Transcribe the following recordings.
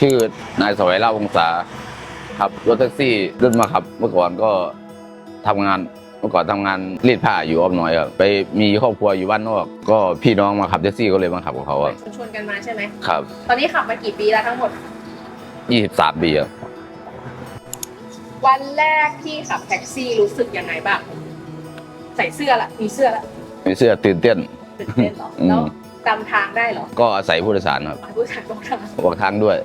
ชื่อนายสวัยเล่าวงศาครับรถแท็กซี่รุ่นมาครับ เมื่อก่อนก็ทำงานเมื่อก่อนทำงานรีดผ้าอยู่อ้อมน้อยครับไปมีครอบครัวอยู่บ้านนอก ก็พี่น้องมาขับแท็กซี่ก็เลยมาขับกับเขาอะชวนกันมาใช่ไหมครับ ตอนนี้ขับมากี่ปีแล้วทั้งหมดยี่สิบสามปีอะวันแรกที่ขับแท็กซี่รู้สึกยังไงบ้างใส่เสื้อละมีเสื้อละมีเสื้อตื่นเต้นตื่นเต้นเหรออืมแล้ว จำทางได้เหรอก็อาศัยผู้โดยสารครับผู้ชายบอกทางบอกทางด้วย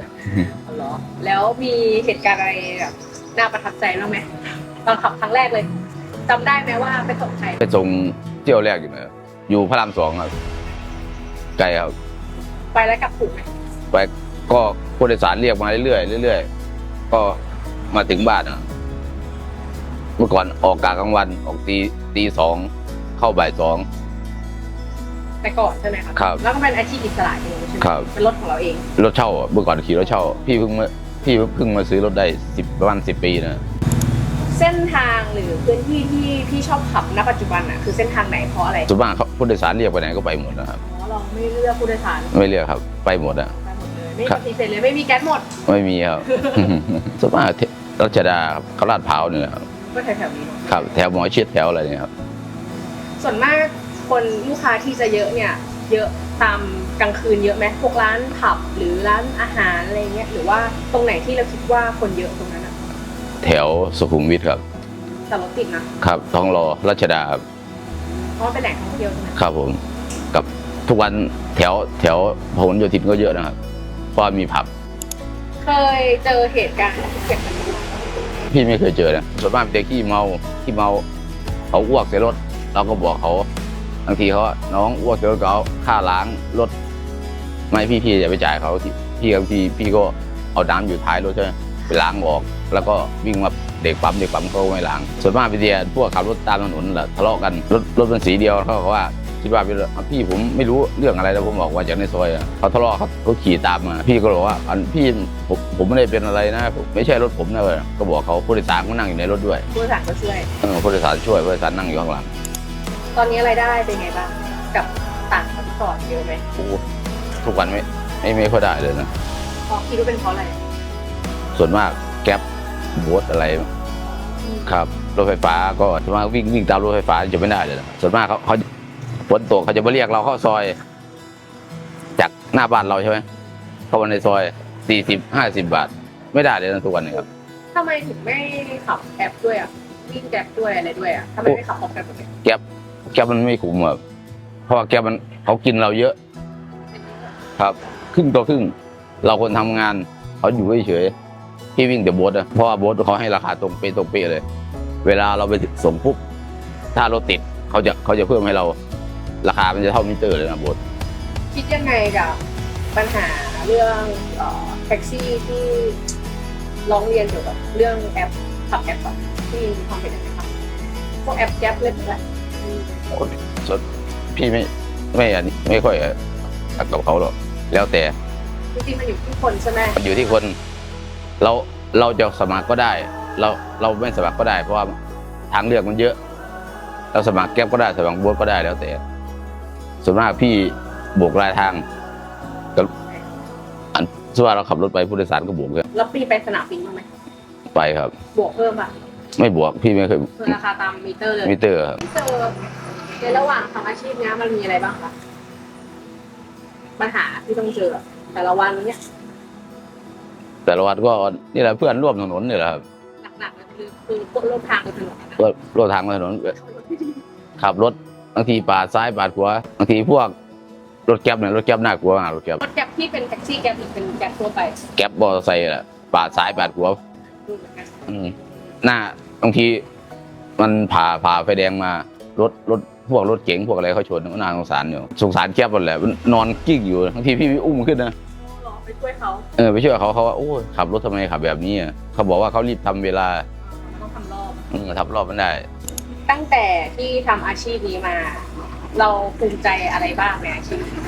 เหรอแล้วมีเหตุการณ์อะไรแบบน่าประทับใจบ้างไหมตอนขับครั้งแรกเลยจำได้ไหมว่าไปส่งใครไปส่งเที่ยวแรกอยู่ไหนครับอยู่พระรามสองครับไกลครับไปแล้วกลับถูกไหมไปก็ผู้โดยสารเรียกมาเรื่อยๆเรื่อยๆก็มาถึงบ้านอะเมื่อก่อนออกกะกลางวันออกตีตีสองเข้าบ่ายสอง แต่ก่อนใช่ไหมครับครับแล้วก็เป็นอาชีพอิสระเองใช่ไหมครับ เป็นรถของเราเองรถเช่าอะเมื่อก่อนขี่รถเช่า พี่เพิ่งมาพี่เพิ่งมาซื้อรถได้สิบประมาณสิบปีนะเส้นทางหรือพื้นที่ที่พี่ชอบขับณปัจจุบันอะคือเส้นทางไหนเพราะอะไรส่วนมากเขาผู้โดยสารเรียกไปไหนก็ไปหมดนะครับอ๋อเราไม่เลือกผู้โดยสารไม่เรียกครับไปหมดอะ ไปหมดเลยไม่ครับ ปฏิเสธเลยไม่มีแก๊สหมดไม่มีครับ ส่วนมากรัชดาครับเขาลาดพร้าวเนี่ยครับก็แถวๆนี้เนอะครับ แถวหมอชิดแถวอะไรเนี่ยครับส่วนมาก คนลูกค้าที่จะเยอะเนี่ยเยอะตามกลางคืนเยอะไหมพวกร้านผับหรือร้านอาหารอะไรเงี้ยหรือว่าตรงไหนที่เราคิดว่าคนเยอะตรงนั้นอะแถวสุขุมวิทครับแต่รถติดนะครับท้องรอรัชดาครับเพราะว่าเป็นแหล่งท่องเที่ยวใช่ไหมครับผมกับทุกวันแถวแถวพหลโยธินก็เยอะนะครับเพราะมีผับ เคยเจอเหตุการณ์ที่เกิดขึ้นไหมพี่ไม่เคยเจอนะส่วนมากเป็นเด็กขี้เมาขี้เมาเขาอ้วกใส่รถเราก็บอกเขา บางทีเขาน้องอ้วกใส่รถเขาค่าล้างรถไม่พี่พี่อย่าไปจ่ายเขาพี่บางทีพี่ก็เอาน้ำอยู่ท้ายรถใช่ไหมไปล้างออก แล้วก็วิ่งมาเด็กปั๊มเด็กปั๊มเขาก็ไม่ล้าง ส่วนมากไปเดียพวกขับรถตามถนนแหละทะเลาะกันรถรถเป็นสีเดียวเขาบอกว่าคิดว่าเป็นอ่พี่ผมไม่รู้เรื่องอะไรแล้วผมบอกว่าจากในซอยเขาทะเลาะเขาเขาขี่ตามมา พี่ก็บอกว่าอันพี่ผมผมไม่ได้เป็นอะไรนะผมไม่ใช่รถผมนะเว้ยก็บอกเขาผู้โดยสารก็นั่งอยู่ในรถด้วยผู้โดยสารก็ช่วยเออผู้โดยสารช่วยผู้โดยสารนั่งอยู่ข้างหลัง ตอนนี้รายได้เป็นไงบ้างกับต่างประเทศก่อนเยอะไหมโอ้โหทุกวันไม่ไม่ไม่ค่อยได้เลยนะพอคิดว่าเป็นเพราะอะไรส่วนมากแก๊ปโบ๊ทอะไร ครับรถไฟฟ้าก็ส่วนมากวิ่งวิ่งตามรถไฟฟ้าจะไม่ได้เลยนะส่วนมากเขาเขาฝนตกเขาจะมาเรียกเราเข้าซอย จากหน้าบ้านเราใช่ไหมเข้ามาในซอยสี่สิบห้าสิบบาท ไม่ได้เลยนะทุกวันนี้ครับทำไมถึงไม่ขับแอปด้วยอะ วิ่งแกร็บด้วยอะไรด้วยอะทำไมไม่ขับพร้อมกันหมดเลยแก๊ปแก๊ปมันไม่คุ้มครับเพราะว่าแก๊ปมันเขากินเราเยอะ ครับครึ่งต่อครึ่ง เราคนทำงานเขาอยู่เฉยๆพี่วิ่งแต่โบ๊ทอะเพราะว่าโบ๊ทเขาให้ราคาตรงเป๊ะตรงเป๊ะเลย เวลาเราไปส่งปุ๊บถ้ารถติดเขาจะเขาจะเพิ่มให้เรา ราคามันจะเท่ามิเตอร์เลยนะโบ๊ทคิดยังไงกับปัญหาเรื่องเอ่อแท็กซี่ที่ร้องเรียนเกี่ยวกับเรื่องแอปขับแอปอะ ที่มีความเป็นยังไงครับพวกแอปแก๊ปเล่นอะไรพี่ไม่ไม่อันนี้ไม่ค่อยอะกับเขาหรอกแล้วแต่จริงๆมันอยู่ที่คนใช่ไหมมันอยู่ที่คน เราเราจะสมัครก็ได้ เราเราไม่สมัครก็ได้ เพราะว่าทางเลือกมันเยอะ เราสมัครแก๊ปก็ได้สมัครโบ๊ทก็ได้แล้วแต่ส่วนมากพี่โบกรายทางก็อันส่วนเราขับรถไปผู้โดยสารก็โบกเลยแล้วปีไปสนามบินบ้างไหมไปครับ บวกเพิ่มอะ ไม่บวกพี่ไม่เคยคือราคาตามมิเตอร์เลยมิเตอร์ครับเจอในระหว่างทำอาชีพเนี้ยมันมีอะไรบ้างคะปัญหาที่ต้องเจอ แต่ละวันเนี้ยแต่ละวันก็นี่แหละเพื่อนร่วมถนนนี่แหละครับหนักๆเลยคือคือพวกรถทางบนถนนนะรถรถทางบนถนนขับรถบางทีปาดซ้ายปาดขวาบางทีพวกรถแก๊ปเนี่ยรถแก๊ปน่ากลัวมากรถแก๊ปรถแก๊ปที่เป็นแท็กซี่แก๊ปหรือเป็นแก๊ปทั่วไป แก๊ปมอเตอร์ไซค์อะปาดซ้ายปาดขวาดูเหมือนกันอืม หน้าบางทีมันผ่าผ่าไฟแดงมารถรถพวกรถเก๋งพวกอะไรเขาชนก็น่าสงสารอยู่สงสารแก๊ปหมดแหละมันนอนกิ้งอยู่บางทีพี่ไม่อุ้มขึ้นนะรอไปช่วยเขาเออไปช่วยเขาเขาว่าโอ้ยขับรถทำไมขับแบบนี้อะเขาบอกว่าเขารีบทำเวลาต้องทำรอบอืมทำรอบมันได้ ตั้งแต่ที่ทำอาชีพนี้มา เราภูมิใจอะไรบ้างในอาชีพนี้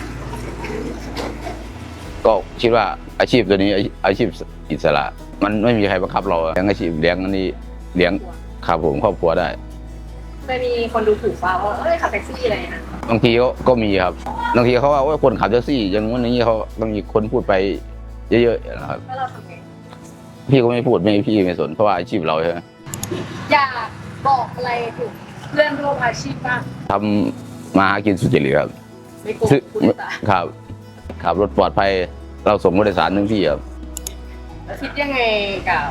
ก็คิดว่าอาชีพตัวนี้อาชีอาชีพอิสระ มันไม่มีใครบังคับเราเลี้ยงอาชีพเลี้ยงอันนี้เลี้ยงครับผมครอบครัวได้ไม่มีคนดูถูกว่าว่าเอ้ยขับแท็กซี่อะไรนะบางทีก็ก็มีครับบางทีเขาว่าโอ้ยคนขับแท็กซี่อย่างนู้นอย่างนี้เขาบางทีคนพูดไปเยอะๆนะครับแล้วเราทำไงพี่ก็ไม่พูดไม่พี่ไม่สนเพราะว่าอาชีพเราใช่ไหมอยากบอกอะไรถึงเพื่อนร่วมอาชีพบ้างทำมาหากินสุจริตครับไม่โกงซึ่งคุณตาครับขับรถปลอดภัยเราส่งผู้โดยสารถึงที่ครับแล้ว คิดยังไงกับ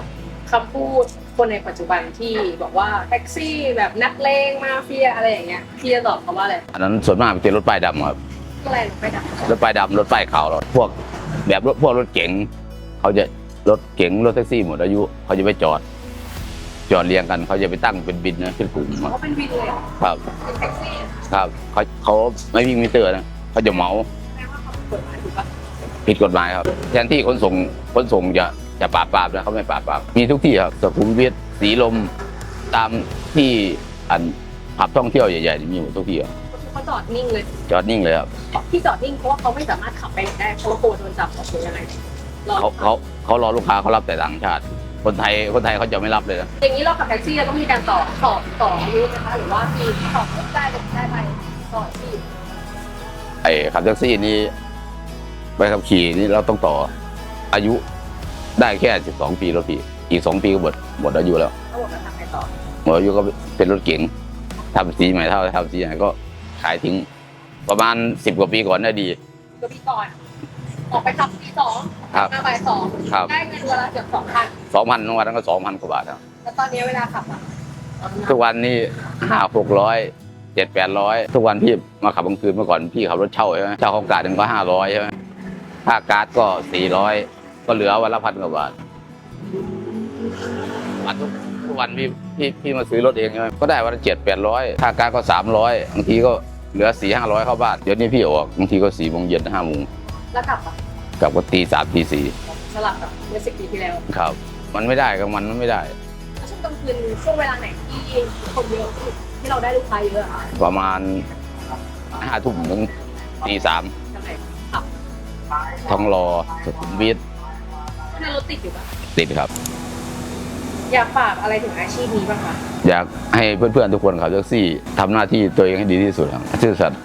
คำพูดคนในปัจจุบันที่บอกว่าแท็กซี่แบบนักเลงมาเฟียอะไรอย่างเงี้ยพี่จะตอบเขาว่าอะไรอันนั้นส่วนมากเป็นรถป้ายดำครับ อะไรหนูไม่ได้รถป้ายดำรถป้ายขาวเราพวกแบบรถพวกรถเก๋งเขาจะรถเก๋งรถแท็กซี่หมดอายุเขาจะไปจอด จอดเรียงกันเขาจะไปตั้งเป็นบินนะเป็นกลุ่มอะเขาเป็นวินเลยเหรอครับเป็นแท็กซี่ครับเขาเขาไม่วิ่งมิเตอร์นะเขาจะเหมาแปลว่าเขาเป็นกฎหมายถูกปะผิดกฎหมายครับ แทนที่ขนส่งขนส่งจะ จะปราบปรามนะเขาไม่ปราบปรามมีทุกที่ครับสุขุมวิทสีลมตามที่อันผับท่องเที่ยวใหญ่ๆนี่มีหมดทุกที่ครับเขาจอดนิ่งเลย จอดนิ่งเลยครับที่จอดนิ่งเพราะว่าเขาไม่สามารถขับไปไหนได้เพราะว่ากลัวโดนจับหรือยังไงรอเขาเขาเขารอลูกค้าเขารับแต่ต่างชาติ คนไทยคนไทยเขาจะไม่รับเลยนะอย่างนี้เราขับแท็กซี่เราต้องมีการต่อสอบต่ออายุนะคะหรือว่ามีสอบได้ได้ไปต่อที่ไอ้ขับแท็กซี่นี่ใบขับขี่นี่เราต้องต่ออายุ ได้แค่ 12 ปีรถพี่ อีก 2 ปีก็หมดหมดอายุแล้วทั้งหมดเราทำไงต่อหมดอายุก็เป็นรถเก๋งทำสีใหม่เท่าทำสีใหม่ก็ขายทิ้งประมาณ 10 กว่าปีก่อนได้ดีก็พี่ก่อน ออกไปขับที่สองครับ มาบ่ายสองครับ ได้เงินวันละเกือบสองพัน2,000นวันนั้นก็2,000กว่าบาทครับแล้วตอนนี้เวลาขับอะทุกวันนี้ห้าหกร้อยเจ็ดแปดร้อยทุกวันพี่มาขับกลางคืนเมื่อก่อนพี่ขับรถเช่าใช่ไหมเช่าของการหนึ่งก็ห้าร้อยใช่ไหมค่าการ์ดก็สี่ร้อย ก็เหลือวันละพันกว่าบาทวันทุกทุกวันพี่พี่พี่มาซื้อรถเองใช่ไหมก็ได้วันละเจ็ดแปดร้อยค่าการ์ดก็สามร้อยบางทีก็เหลือสี่ห้าร้อยเข้าบ้านเดี๋ยวนี้พี่ออกบางทีก็สี่โมงเย็นห้าโมงแล้วกลับอะกลับก็ตีสามตีสี่สลับกับเมื่อสิบปีที่แล้วครับ มันไม่ได้กับมันมันไม่ได้แล้วช่วงกลางคืนช่วงเวลาไหนที่คนเยอะที่ที่เราได้ลูกค้าเยอะอะประมาณห้าทุ่มถึงตีสามทำไมขับทองรอสุขุมวิท ถ้ารถติดอยู่ปะติดครับ อยากฝากอะไรถึงอาชีพนี้บ้างคะ อยากให้เพื่อนๆทุกคนขับแท็กซี่ทำหน้าที่ตัวเองให้ดีที่สุดครับซื่อสัตย์